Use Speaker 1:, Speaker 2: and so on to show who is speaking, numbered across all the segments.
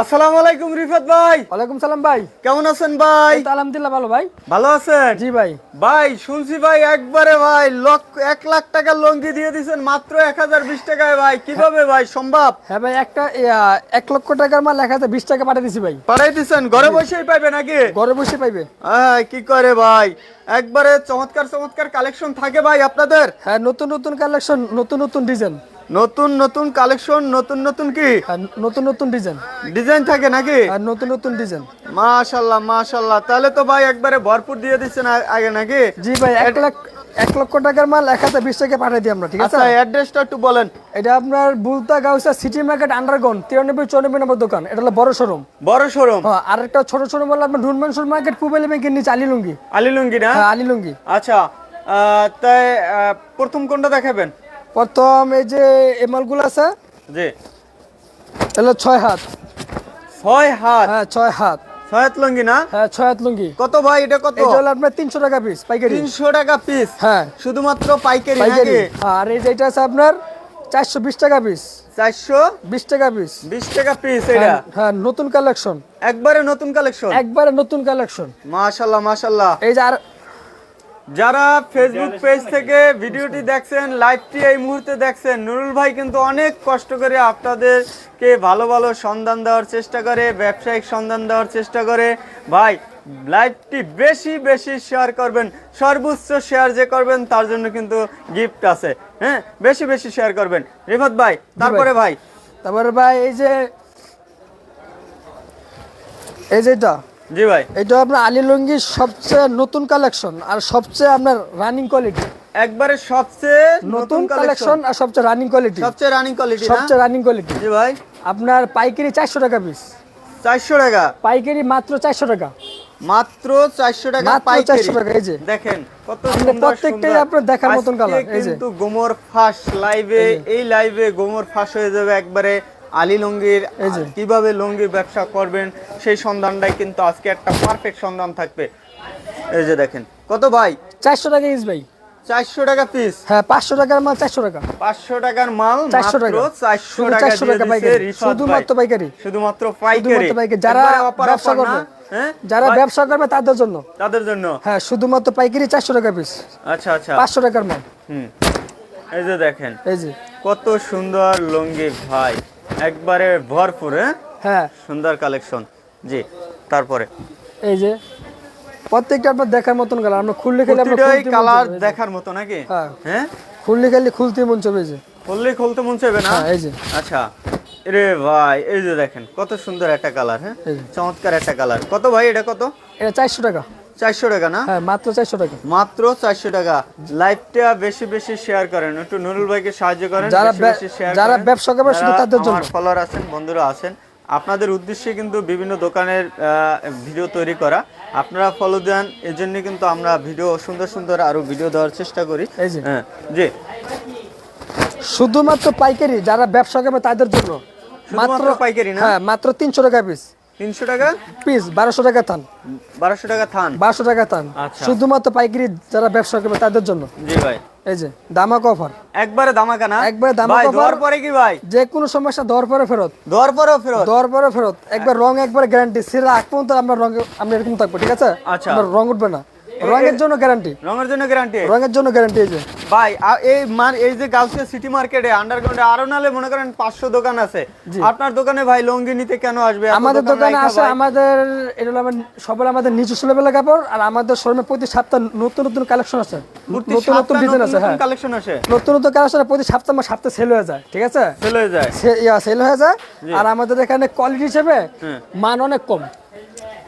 Speaker 1: আসসালামু আলাইকুম রিফাত ভাই।
Speaker 2: ওয়ালাইকুম সালাম ভাই।
Speaker 1: কেমন আছেন ভাই?
Speaker 2: আলহামদুলিল্লাহ ভালো ভাই।
Speaker 1: ভালো আছেন?
Speaker 2: জি ভাই।
Speaker 1: ভাই শুনছি ভাই একবারে ভাই লক্ষ এক লাখ টাকার লঙ্গি দিয়ে দিছেন মাত্র এক হাজার বিশ টাকায় ভাই। কীভাবে ভাই সম্ভব?
Speaker 2: হ্যাঁ ভাই একটা এক লক্ষ টাকার মাল এক হাজার বিশ টাকা পাঠিয়ে দিছি ভাই।
Speaker 1: পাঠাই দিছেন ঘরে বসেই পাইবে নাকি?
Speaker 2: ঘরে বসে পাইবে।
Speaker 1: হ্যাঁ কি করে ভাই? একবারে চমৎকার চমৎকার কালেকশন থাকে ভাই আপনাদের?
Speaker 2: হ্যাঁ নতুন নতুন কালেকশন নতুন নতুন ডিজাইন
Speaker 1: নতুন নতুন কালেকশন নতুন নতুন কি?
Speaker 2: হ্যাঁ নতুন নতুন ডিজাইন।
Speaker 1: ডিজাইন থাকে নাকি?
Speaker 2: আর নতুন নতুন ডিজাইন।
Speaker 1: মাশাল্লাহ মাশাল্লাহ। তাহলে তো ভাই একবারে ভরপুর দিয়ে দিচ্ছেন আগে নাকি?
Speaker 2: জি ভাই এক লাখ এক লক্ষ টাকার মাল এক হাজার বিশ টাকা পাঠিয়ে দিই আমরা ঠিক আছে?
Speaker 1: আচ্ছা অ্যাড্রেসটা একটু বলেন।
Speaker 2: এটা আপনার Bulta Gausa city market underground তিরানব্বই চৌরানব্বই নম্বর দোকান। এটা হলো বড় শোরুম
Speaker 1: বড় শোরুম
Speaker 2: হ্যাঁ আর একটা ছোট শোরুম হলো আপনার ঢুনমেনসুর মার্কেট পুবেলি ব্যাংকের নিচে আলিলুঙ্গি।
Speaker 1: আলিলুঙ্গি না?
Speaker 2: হ্যাঁ আলিলুঙ্গি।
Speaker 1: আচ্ছা তাই প্রথম কোনটা দেখাবেন?
Speaker 2: প্রথম এই যে এই মালগুলো আছে?
Speaker 1: জি।
Speaker 2: তাহলে ছয় হাত।
Speaker 1: ছয় হাত?
Speaker 2: হ্যাঁ ছয় হাত।
Speaker 1: ছয় হাত লুঙ্গি না?
Speaker 2: হ্যাঁ ছয় হাত লুঙ্গি।
Speaker 1: কত ভাই এটা কত?
Speaker 2: এটা হলো আপনার তিনশো টাকা পিস পাইকারি।
Speaker 1: তিনশো টাকা পিস
Speaker 2: হ্যাঁ।
Speaker 1: শুধুমাত্র পাইকারি
Speaker 2: আর এই যেটা আছে আপনার চারশো বিশ টাকা পিস
Speaker 1: চারশো
Speaker 2: বিশ টাকা পিস
Speaker 1: বিশ টাকা পিস এটা?
Speaker 2: হ্যাঁ হ্যাঁ নতুন কালেকশন
Speaker 1: একবারে নতুন কালেকশন
Speaker 2: একবারে নতুন কালেকশন
Speaker 1: মাশাল্লাহ মাশাল্লাহ।
Speaker 2: এই যে আর
Speaker 1: যারা ফেসবুক পেজ থেকে ভিডিওটি দেখছেন লাইভটি এই মুহূর্তে দেখছেন, নুরুল ভাই কিন্তু অনেক কষ্ট করে আপনাদেরকে ভালো ভালো সন্ধান দেওয়ার চেষ্টা করে, ব্যবসায়িক সন্ধান দেওয়ার চেষ্টা করে। ভাই লাইভটি বেশি বেশি শেয়ার করবেন, সর্বোচ্চ শেয়ার যে করবেন, তার জন্য কিন্তু গিফট আছে হ্যাঁ? বেশি বেশি শেয়ার করবেন। রিফাত ভাই, তারপরে ভাই।
Speaker 2: তারপরে ভাই, এই যে, এই যেটা
Speaker 1: জি ভাই।
Speaker 2: এটা আপনার আলী লুঙ্গির সবচেয়ে নতুন কালেকশন আর সবচেয়ে আপনার রানিং কোয়ালিটি
Speaker 1: একবারে সবচেয়ে
Speaker 2: নতুন কালেকশন আর সবচেয়ে রানিং কোয়ালিটি
Speaker 1: সবচেয়ে রানিং কোয়ালিটি
Speaker 2: সবচেয়ে রানিং কোয়ালিটি
Speaker 1: জি ভাই।
Speaker 2: আপনার পাইকারি চারশো টাকা পিস
Speaker 1: চারশো টাকা?
Speaker 2: পাইকারি মাত্র চারশো টাকা।
Speaker 1: মাত্র চারশো টাকা
Speaker 2: মাত্র
Speaker 1: পাইকারি।
Speaker 2: 400 টাকা, এই যে।
Speaker 1: দেখেন কত সুন্দর
Speaker 2: প্রত্যেকটাই। আপনার দেখার মতন colour, এই যে।
Speaker 1: কিন্তু গোমর ফাঁস লাইভে এই লাইভে গোমর ফাঁস হয়ে যাবে একবারে আলী লঙ্গির কীভাবে লঙ্গির ব্যবসা করবেন সেই সন্ধানটাই কিন্তু আজকে একটা পারফেক্ট সন্ধান থাকবে। এই যে দেখেন কত ভাই?
Speaker 2: চারশো টাকা ইস ভাই।
Speaker 1: চারশো টাকা পিস
Speaker 2: হ্যাঁ পাঁচশো টাকার মাল চারশো টাকা।
Speaker 1: পাঁচশো টাকার মাল
Speaker 2: 400
Speaker 1: মাত্র
Speaker 2: টাকা।
Speaker 1: চারশো টাকা
Speaker 2: 400 টাকা পাইকারি। শুধুমাত্র পাইকারি।
Speaker 1: শুধুমাত্র পাইকারি।
Speaker 2: যারা ব্যবসা করবে
Speaker 1: হ্যাঁ?
Speaker 2: যারা ব্যবসা করবে তাদের জন্য।
Speaker 1: তাদের জন্য?
Speaker 2: হ্যাঁ শুধুমাত্র পাইকারি চারশো টাকা পিস
Speaker 1: আচ্ছা আচ্ছা।
Speaker 2: পাঁচশো টাকার মাল।
Speaker 1: হুম। এই যে দেখেন
Speaker 2: এই যে।
Speaker 1: কত সুন্দর লুঙ্গি ভাই। একবারে ভরপুর হ্যাঁ?
Speaker 2: হ্যাঁ।
Speaker 1: সুন্দর কালেকশন জি তারপরে?
Speaker 2: এই যে প্রত্যেকটা আপনার দেখার মতন কালার আমরা খুললে খেলে
Speaker 1: কালার
Speaker 2: চাইবে।
Speaker 1: দেখার মতো নাকি?
Speaker 2: হ্যাঁ।
Speaker 1: হ্যাঁ?
Speaker 2: খুললে খেলে খুলতে মন চাবে এই যে।
Speaker 1: খুললে খুলতে মন চাইবে না?
Speaker 2: হ্যাঁ, এই যে।
Speaker 1: আচ্ছা। রে ভাই এই যে দেখেন কত সুন্দর একটা কালার হ্যাঁ? চমৎকার একটা কালার কত ভাই এটা কত?
Speaker 2: এটা চারশো টাকা।
Speaker 1: চারশো টাকা না?
Speaker 2: হ্যাঁ মাত্র চারশো টাকা।
Speaker 1: মাত্র চারশো টাকা। লাইভটা বেশি বেশি শেয়ার করেন। একটু নুরুল ভাইকে সাহায্য করেন
Speaker 2: যারা যারা ব্যবসা করবে শুধু তাদের জন্য।
Speaker 1: ফলোয়ার আছেন বন্ধুরা আছেন আপনাদের উদ্দেশ্যে কিন্তু বিভিন্ন দোকানের ভিডিও তৈরি করা। আপনারা ফলো দেন এই জন্য কিন্তু আমরা ভিডিও সুন্দর সুন্দর আরও ভিডিও দেওয়ার চেষ্টা করি। হ্যাঁ জি।
Speaker 2: শুধুমাত্র পাইকারি যারা ব্যবসা করবে তাদের জন্য।
Speaker 1: মাত্র পাইকারি না?
Speaker 2: হ্যাঁ মাত্র তিনশো টাকা পিস
Speaker 1: তিনশো টাকা?
Speaker 2: পিস বারোশো টাকা থান।
Speaker 1: বারোশো টাকা থান।
Speaker 2: বারোশো টাকা থান।
Speaker 1: আচ্ছা।
Speaker 2: শুধুমাত্র পাইকারি যারা ব্যবসা করবে তাদের জন্য।
Speaker 1: জি ভাই।
Speaker 2: এই যে দামাক অফার
Speaker 1: একবারে দামাকা না?
Speaker 2: একবারে দামাকা।
Speaker 1: পরে কি ভাই?
Speaker 2: যে কোনো সমস্যা দেওয়ার পরে ফেরত।
Speaker 1: দেওয়ার পরেও ফেরত?
Speaker 2: পরে ফেরত। একবার রং একবার গ্যারান্টি সেরা আগ পর্যন্ত আমরা রঙে আমরা এরকম থাকব ঠিক আছে?
Speaker 1: আচ্ছা।
Speaker 2: রং উঠবে না। রঙের জন্য গ্যারান্টি
Speaker 1: রঙের জন্য গ্যারান্টি
Speaker 2: রঙের জন্য গ্যারান্টি এই যে।
Speaker 1: ভাই এই মার এই যে গাউসিয়া সিটি মার্কেটে আন্ডারগ্রাউন্ডে আরও নালে মনে করেন পাঁচশো দোকান আছে। আপনার দোকানে ভাই লঙ্গি নিতে কেন আসবে?
Speaker 2: আমাদের
Speaker 1: দোকান
Speaker 2: আসে আমাদের এটা হলো আমার সবার আমাদের নিচু লেভেলের কাপড় আর আমাদের শোরুমে প্রতি সপ্তাহ নতুন নতুন কালেকশন আছে নতুন নতুন ডিজাইন আছে হ্যাঁ।
Speaker 1: কালেকশন আছে
Speaker 2: নতুন নতুন কালেকশন প্রতি সপ্তাহ আমার সপ্তাহে সেল হয়ে যায় ঠিক আছে?
Speaker 1: সেল হয়ে যায়।
Speaker 2: সেল হয়ে যায়। আর আমাদের এখানে কোয়ালিটি হিসেবে
Speaker 1: হ্যাঁ।
Speaker 2: মান অনেক কম।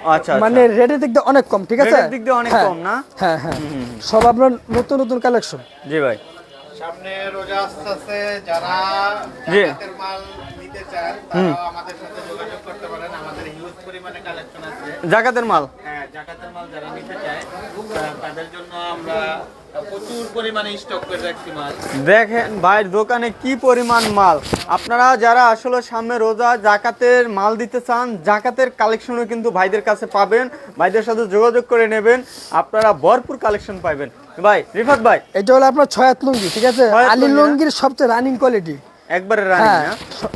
Speaker 1: আচ্ছা
Speaker 2: মানে রেটের দিক দিয়ে অনেক কম ঠিক আছে?
Speaker 1: রেটের দিক দিয়ে অনেক
Speaker 2: হ্যাঁ,
Speaker 1: কম না?
Speaker 2: হ্যাঁ হ্যাঁ। সব আপনার নতুন নতুন কালেকশন
Speaker 1: জি ভাই।
Speaker 3: সামনে রোজা আসছে যারা
Speaker 1: জি।
Speaker 3: জাকাতের মাল নিতে চান তারা আমাদের সাথে যোগাযোগ করতে পারেন আমাদের পরিমাণে কালেকশন আছে।
Speaker 1: জাকাতের মাল?
Speaker 3: হ্যাঁ জাকাতের মাল যারা নিতে চায় তাদের জন্য আমরা প্রচুর পরিমাণে স্টক করে রাখছি মাল।
Speaker 1: দেখেন ভাইয়ের দোকানে কি পরিমাণ মাল। আপনারা যারা আসলে সামনে রোজা জাকাতের মাল দিতে চান জাকাতের কালেকশনও কিন্তু ভাইদের কাছে পাবেন। ভাইদের সাথে যোগাযোগ করে নেবেন। আপনারা ভরপুর কালেকশন পাবেন ভাই রিফাত ভাই।
Speaker 2: এটা হলো আপনার ছয়াত লুঙ্গি ঠিক আছে? আলী লুঙ্গির সবচেয়ে রানিং কোয়ালিটি
Speaker 1: একবারে রানিং
Speaker 2: হ্যাঁ
Speaker 1: না?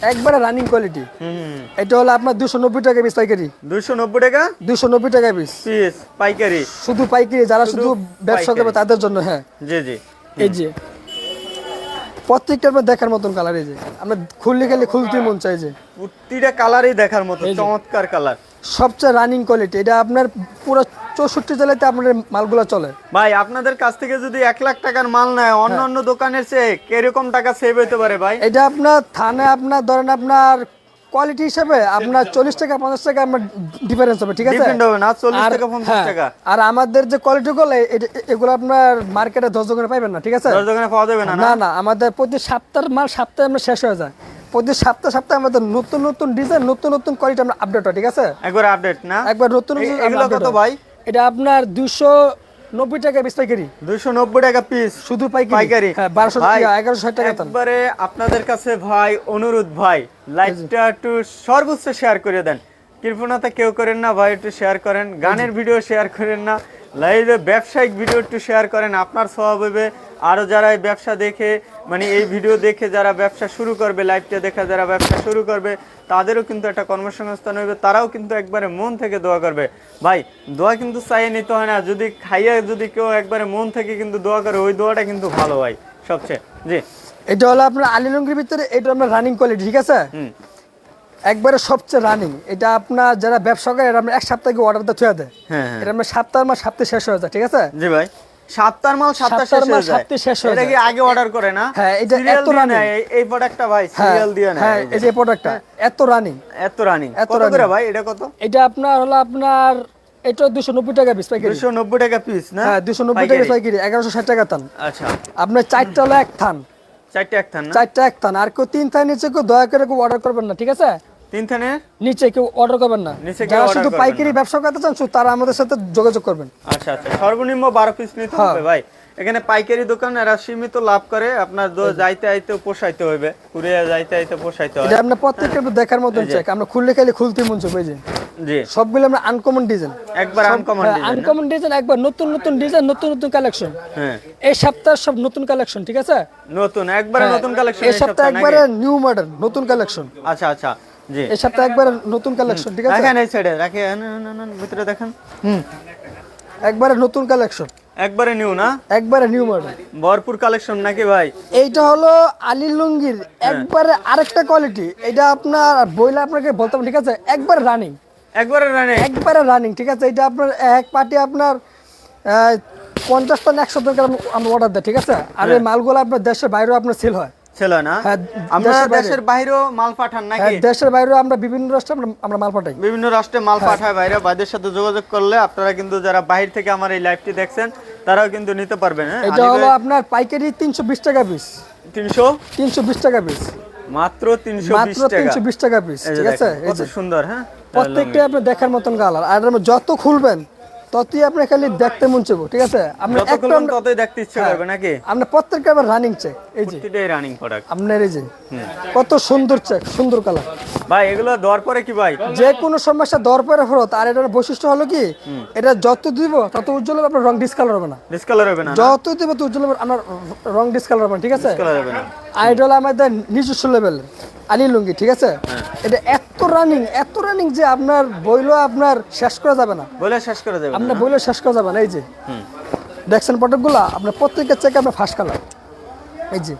Speaker 2: একবারে রানিং কোয়ালিটি
Speaker 1: হুম
Speaker 2: এটা হলো আপনার দুশো নব্বই টাকা পিস পাইকারি।
Speaker 1: দুশো নব্বই টাকা?
Speaker 2: দুশো নব্বই টাকা পিস
Speaker 1: পিস পাইকারি।
Speaker 2: শুধু পাইকারি যারা শুধু ব্যবসা করবে তাদের জন্য হ্যাঁ।
Speaker 1: জি জি।
Speaker 2: এই যে। প্রত্যেকটা আপনার দেখার মতন কালার এই যে। আমরা খুললে গেলে খুলতে মন চাই যে।
Speaker 1: প্রতিটা কালারই দেখার মতো চমৎকার কালার
Speaker 2: সবচেয়ে রানিং কোয়ালিটি এটা আপনার পুরো চৌষট্টি জেলাতে আপনার মালগুলো চলে।
Speaker 1: ভাই আপনাদের কাছ থেকে যদি এক লাখ টাকার মাল নেয় অন্য অন্য দোকানের চেয়ে কীরকম টাকা সেভ হতে পারে ভাই?
Speaker 2: এটা আপনার থানে আপনার ধরেন আপনার কোয়ালিটি হিসেবে আপনার চল্লিশ টাকা পঞ্চাশ টাকা আপনার ডিফারেন্স হবে ঠিক আছে? আর- হ্যাঁ,
Speaker 1: টাকা।
Speaker 2: আর আমাদের যে কোয়ালিটি গুলো এগুলো আপনার মার্কেটে দশ দোকানে পাইবেন না ঠিক আছে?
Speaker 1: দশ দোকানে পাওয়া যাবে না না?
Speaker 2: না না আমাদের প্রতি সপ্তাহের মাল সপ্তাহে আমরা শেষ হয়ে যায়। প্রতি সপ্তাহে সপ্তাহে আমাদের নতুন নতুন ডিজাইন নতুন নতুন কোয়ালিটি আমরা আপডেট হয় ঠিক আছে?
Speaker 1: একবার আপডেট না?
Speaker 2: একবার নতুন
Speaker 1: এগুলো কত ভাই?
Speaker 2: এটা আপনার দুশো নব্বই টাকা পিস পাইকারি।
Speaker 1: দুইশো নব্বই টাকা পিস
Speaker 2: শুধু পাইকারি।
Speaker 1: পাইকারি।
Speaker 2: হ্যাঁ বারোশো এগারোশো ষাট টাকা দাম
Speaker 1: একবারে আপনাদের কাছে ভাই অনুরোধ ভাই লাইভটা একটু সর্বোচ্চ শেয়ার করে দেন। কৃপণতা কেউ করেন না ভাই একটু শেয়ার করেন। গানের ভিডিও শেয়ার করেন না। লাইভে ব্যবসায়িক ভিডিও একটু শেয়ার করেন। আপনার স্বভাব হবে আরও যারা এই ব্যবসা দেখে মানে এই ভিডিও দেখে যারা ব্যবসা শুরু করবে লাইভটা দেখে যারা ব্যবসা শুরু করবে তাদেরও কিন্তু একটা কর্মসংস্থান হইবে তারাও কিন্তু একবারে মন থেকে দোয়া করবে। ভাই দোয়া কিন্তু চাইয়ে নিতে হয় না যদি খাইয়ে যদি কেউ একবারে মন থেকে কিন্তু দোয়া করে ওই দোয়াটা কিন্তু ভালো ভাই সবচেয়ে। জি।
Speaker 2: এটা হলো আপনার আলিলঙ্গির ভিতরে এটা আপনার রানিং কোয়ালিটি ঠিক আছে?
Speaker 1: হুম।
Speaker 2: একবারে সবচেয়ে রানিং এটা আপনার যারা ব্যবসা করে এরা আপনার এক সপ্তাহে অর্ডার দিয়ে থুয়ে দেয়।
Speaker 1: হ্যাঁ হ্যাঁ।
Speaker 2: এটা আপনার সপ্তাহ মাস সপ্তাহে শেষ হয়ে যায় ঠিক আছে?
Speaker 1: জি ভাই। সাতটার মাল সাতটা শেষ হয়ে যায়।
Speaker 2: শেষ হয়ে
Speaker 1: এটা কি
Speaker 2: যায়।
Speaker 1: আগে অর্ডার করে না?
Speaker 2: হ্যাঁ, এটা এত
Speaker 1: এই- প্রোডাক্টটা ভাই
Speaker 2: হ্যাঁ
Speaker 1: সিরিয়াল দিয়ে নেয়।
Speaker 2: হ্যাঁ
Speaker 1: এই যে।
Speaker 2: প্রোডাক্টটা এত রানিং
Speaker 1: এত রানিং কত করে ভাই? এটা কত?
Speaker 2: এটা আপনার হলো আপনার এটা দুশো নব্বই টাকা পিস পাইকারি।
Speaker 1: দুশো নব্বই টাকা পিস না?
Speaker 2: হ্যাঁ দুশো নব্বই টাকা
Speaker 1: পাইকারি।
Speaker 2: পাইকারি এগারোশো ষাট টাকা থান
Speaker 1: আচ্ছা।
Speaker 2: আপনার চারটা হলো এক থান
Speaker 1: চারটে এক থান না?
Speaker 2: চারটা এক থান আর কেউ তিন থান নিচে কেউ দয়া করে কেউ অর্ডার করবেন না ঠিক আছে?
Speaker 1: তিন থানের?
Speaker 2: নিচে কেউ অর্ডার করবেন না। যারা শুধু পাইকারি ব্যবসা করতে চান তারা আমাদের সাথে যোগাযোগ করবেন।
Speaker 1: আচ্ছা আচ্ছা। সর্বনিম্ন বারো পিস নিতে
Speaker 2: হ্যাঁ।
Speaker 1: হবে ভাই। এখানে পাইকারি দোকান এরা সীমিত লাভ করে। আপনার যাইতে আইতে পোষাইতে হবে কুরিয়া যাইতে আইতে পোষাইতে
Speaker 2: এটা আপনার প্রত্যেকটা দেখার মতন চেক আমরা খুললে খালি খুলতে মন চাই যে
Speaker 1: জি।
Speaker 2: সবগুলো আমরা আনকমন ডিজাইন
Speaker 1: একবার আনকমন
Speaker 2: আনকমন ডিজাইন একবার নতুন নতুন ডিজাইন নতুন নতুন কালেকশন
Speaker 1: হ্যাঁ।
Speaker 2: এই সপ্তাহ সব নতুন কালেকশন ঠিক আছে?
Speaker 1: নতুন একবারে
Speaker 2: হ্যাঁ,
Speaker 1: নতুন কালেকশন
Speaker 2: এই সপ্তাহ একবারে নিউ মডেল নতুন কালেকশন
Speaker 1: আচ্ছা আচ্ছা।
Speaker 2: এই সপ্তাহ একবারে নতুন কালেকশন ঠিক আছে?
Speaker 1: দেখেন এই সাইডে ভিতরে দেখেন।
Speaker 2: হুম। একবারে নতুন কালেকশন
Speaker 1: একবারে নিউ না?
Speaker 2: একবারে নিউ মডেল
Speaker 1: ভরপুর কালেকশন নাকি ভাই?
Speaker 2: এইটা হলো আলী লুঙ্গির একবারে আরেকটা কোয়ালিটি এটা আপনার বইলে আপনাকে বলতে হবে, ঠিক আছে? একবারে রানিং
Speaker 1: একবারে রানে
Speaker 2: একবারে রানিং ঠিক আছে? এটা আপনার এক পার্টি আপনার পঞ্চাশ টন একশো টাকা আমরা অর্ডার দেয় ঠিক আছে? আর এই মালগুলো আপনার দেশের বাইরেও আপনার সেল হয়।
Speaker 1: ছিল না?
Speaker 2: হ্যাঁ,
Speaker 1: আমরা
Speaker 2: দেশের
Speaker 1: বাইরেও মাল পাঠান
Speaker 2: হ্যাঁ,
Speaker 1: নাকি
Speaker 2: দেশের বাইরেও আমরা বিভিন্ন রাষ্ট্রে আমরা- মাল পাঠাই।
Speaker 1: বিভিন্ন রাষ্ট্রে মাল
Speaker 2: হ্যাঁ।
Speaker 1: পাঠায় বাইরে। বাইদের সাথে যোগাযোগ করলে আপনারা কিন্তু যারা বাহির থেকে আমার এই লাইভটি দেখছেন তারাও কিন্তু নিতে পারবেন হ্যাঁ?
Speaker 2: এটা হলো আপনার পাইকারি তিনশো বিশ টাকা পিস
Speaker 1: তিনশো?
Speaker 2: তিনশো বিশ টাকা পিস
Speaker 1: মাত্র তিনশো বিশ
Speaker 2: মাত্র
Speaker 1: টাকা।
Speaker 2: তিনশো বিশ টাকা পিস ঠিক আছে?
Speaker 1: সুন্দর হ্যাঁ?
Speaker 2: প্রত্যেকটা আপনি দেখার মতন কালার আর যত খুলবেন ততই আপনি খালি দেখতে মন চাইব ঠিক আছে? আপনি
Speaker 1: একদম ততই দেখতে ইচ্ছে করবে নাকি?
Speaker 2: আপনি প্রত্যেক আবার রানিং চেক এই যে।
Speaker 1: প্রত্যেকটাই রানিং প্রোডাক্ট
Speaker 2: আপনার এই যে কত সুন্দর চেক সুন্দর কালার
Speaker 1: ভাই এগুলো দেওয়ার পরে কি ভাই?
Speaker 2: যে কোনো সমস্যা দর পরে ফেরত আর এটার বৈশিষ্ট্য হলো কি? এটা যত দিব তত উজ্জ্বল হবে আপনার রং ডিসকালার হবে না।
Speaker 1: ডিসকালার হবে না
Speaker 2: যত দিব তত উজ্জ্বল হবে আপনার রং ডিসকালার হবে না ঠিক আছে?
Speaker 1: ডিসকালার হবে না।
Speaker 2: আর এটা হলো আমাদের নিজস্ব লেভেল আলি লুঙ্গি ঠিক আছে?
Speaker 1: হ্যাঁ।
Speaker 2: এটা এত রানিং এত রানিং যে আপনার বইলো আপনার শেষ করা যাবে না।
Speaker 1: বলে শেষ করে দেবে
Speaker 2: আপনার বইলো শেষ করা যাবে না এই যে। দেখছেন প্রোডাক্টগুলো আপনার প্রত্যেকের চেকে আপনার ফার্স্ট কালার এই যে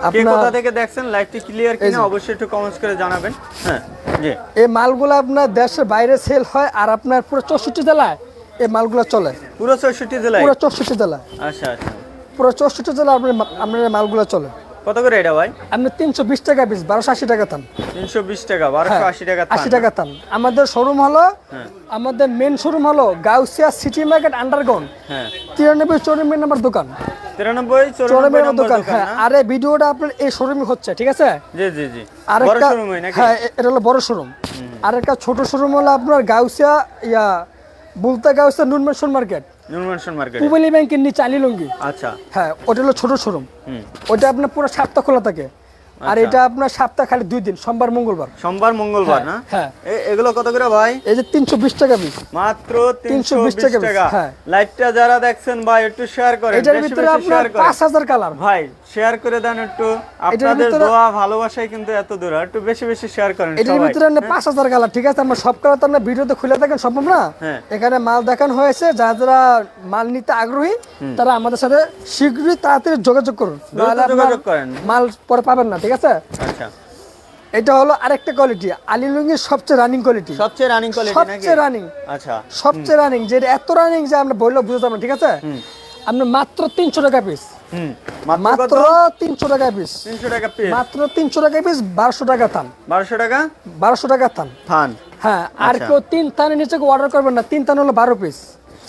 Speaker 1: কে
Speaker 2: আপনার
Speaker 1: কোথা থেকে দেখছেন? লাইভটি ক্লিয়ার কিনা অবশ্যই একটু কমেন্টস করে জানাবেন। হ্যাঁ জি।
Speaker 2: এই মালগুলো আপনার দেশের বাইরে সেল হয় আর আপনার পুরো চৌষট্টি জেলায় এই মালগুলো চলে।
Speaker 1: পুরো চৌষট্টি জেলায়?
Speaker 2: পুরো চৌষট্টি জেলায়।
Speaker 1: আচ্ছা আচ্ছা।
Speaker 2: পুরো চৌষট্টি জেলা আপনার আপনার মালগুলো চলে।
Speaker 1: কত করে এটা ভাই?
Speaker 2: আপনার তিনশো বিশ টাকা পিস বারোশো আশি টাকা
Speaker 1: তিনশো বিশ টাকা বারোশো আশি টাকা
Speaker 2: হ্যাঁ, আশি টাকা আমাদের শোরুম হলো আমাদের মেন শোরুম হলো গাউসিয়া সিটি মার্কেট আন্ডারগ্রাউন্ড
Speaker 1: হ্যাঁ।
Speaker 2: তিরানব্বই চৌরানব্বই নম্বর দোকান।
Speaker 1: নম্বর
Speaker 2: দোকান হ্যাঁ। আরে ভিডিওটা আপনার এই শোরুমে হচ্ছে ঠিক আছে?
Speaker 1: জি জি জি।
Speaker 2: আর
Speaker 1: বড়
Speaker 2: একটা
Speaker 1: নাকি?
Speaker 2: হ্যাঁ এটা হলো বড় শোরুম আর একটা ছোট শোরুম হলো আপনার গাউসিয়া ইয়া Bulta Gausia noon mansion market.
Speaker 1: Noon mansion market.
Speaker 2: Pubali ব্যাংকের নিচে আলিলঙ্গি।
Speaker 1: আচ্ছা।
Speaker 2: হ্যাঁ ওটা হলো ছোট শোরুম ওটা আপনার পুরো সাতটা খোলা থাকে। আর
Speaker 1: আচ্ছা।
Speaker 2: এটা আপনার সপ্তাহ খালি দুই দিন সোমবার মঙ্গলবার।
Speaker 1: সোমবার মঙ্গলবার না?
Speaker 2: হ্যাঁ।
Speaker 1: এগুলো কত করে ভাই?
Speaker 2: এই যে তিনশো বিশ টাকা পিস।
Speaker 1: মাত্র
Speaker 2: 320
Speaker 1: 320
Speaker 2: টাকা হ্যাঁ।
Speaker 1: লাইভটা যারা দেখছেন ভাই একটু শেয়ার করেন
Speaker 2: এটার ভিতরে আপনার
Speaker 1: শেয়ার করেন।
Speaker 2: পাঁচ হাজার কালার
Speaker 1: ভাই শেয়ার করে দেন একটু। আপনাদের দোয়া ভালোবাসাই কিন্তু এত দূর। একটু বেশি বেশি শেয়ার করেন
Speaker 2: এটার ভিতরে আপনি পাঁচ হাজার কালার ঠিক আছে? আমরা সব কালার তো আপনার ভিডিওতে খুলে দেখেন সম্ভব না?
Speaker 1: হ্যাঁ।
Speaker 2: এখানে মাল দেখানো হয়েছে যারা যারা মাল নিতে আগ্রহী তারা আমাদের সাথে শীঘ্রই তাড়াতাড়ি যোগাযোগ করুন।
Speaker 1: যোগাযোগ করেন।
Speaker 2: মাল পরে পাবেন না ঠিক আছে?
Speaker 1: আচ্ছা।
Speaker 2: এটা হলো আরেকটা কোয়ালিটি আলী লুঙ্গির সবচেয়ে রানিং কোয়ালিটি
Speaker 1: সবচেয়ে রানিং কোয়ালিটি
Speaker 2: সবচেয়ে রানিং
Speaker 1: আচ্ছা।
Speaker 2: সবচেয়ে রানিং যে এত রানিং যে আমরা বললেও বুঝতে পারব ঠিক আছে? আপনি মাত্র তিনশো টাকা পিস
Speaker 1: মাত্র
Speaker 2: তিনশো টাকা পিস
Speaker 1: 300 টাকা পিস
Speaker 2: মাত্র তিনশো টাকা পিস বারোশো টাকা থান।
Speaker 1: 1200 টাকা?
Speaker 2: বারোশো টাকা থান।
Speaker 1: থান।
Speaker 2: হ্যাঁ আর
Speaker 1: আচ্ছা।
Speaker 2: কেউ তিন থানের নিচে অর্ডার করবেন না। তিন থান হলো বারো পিস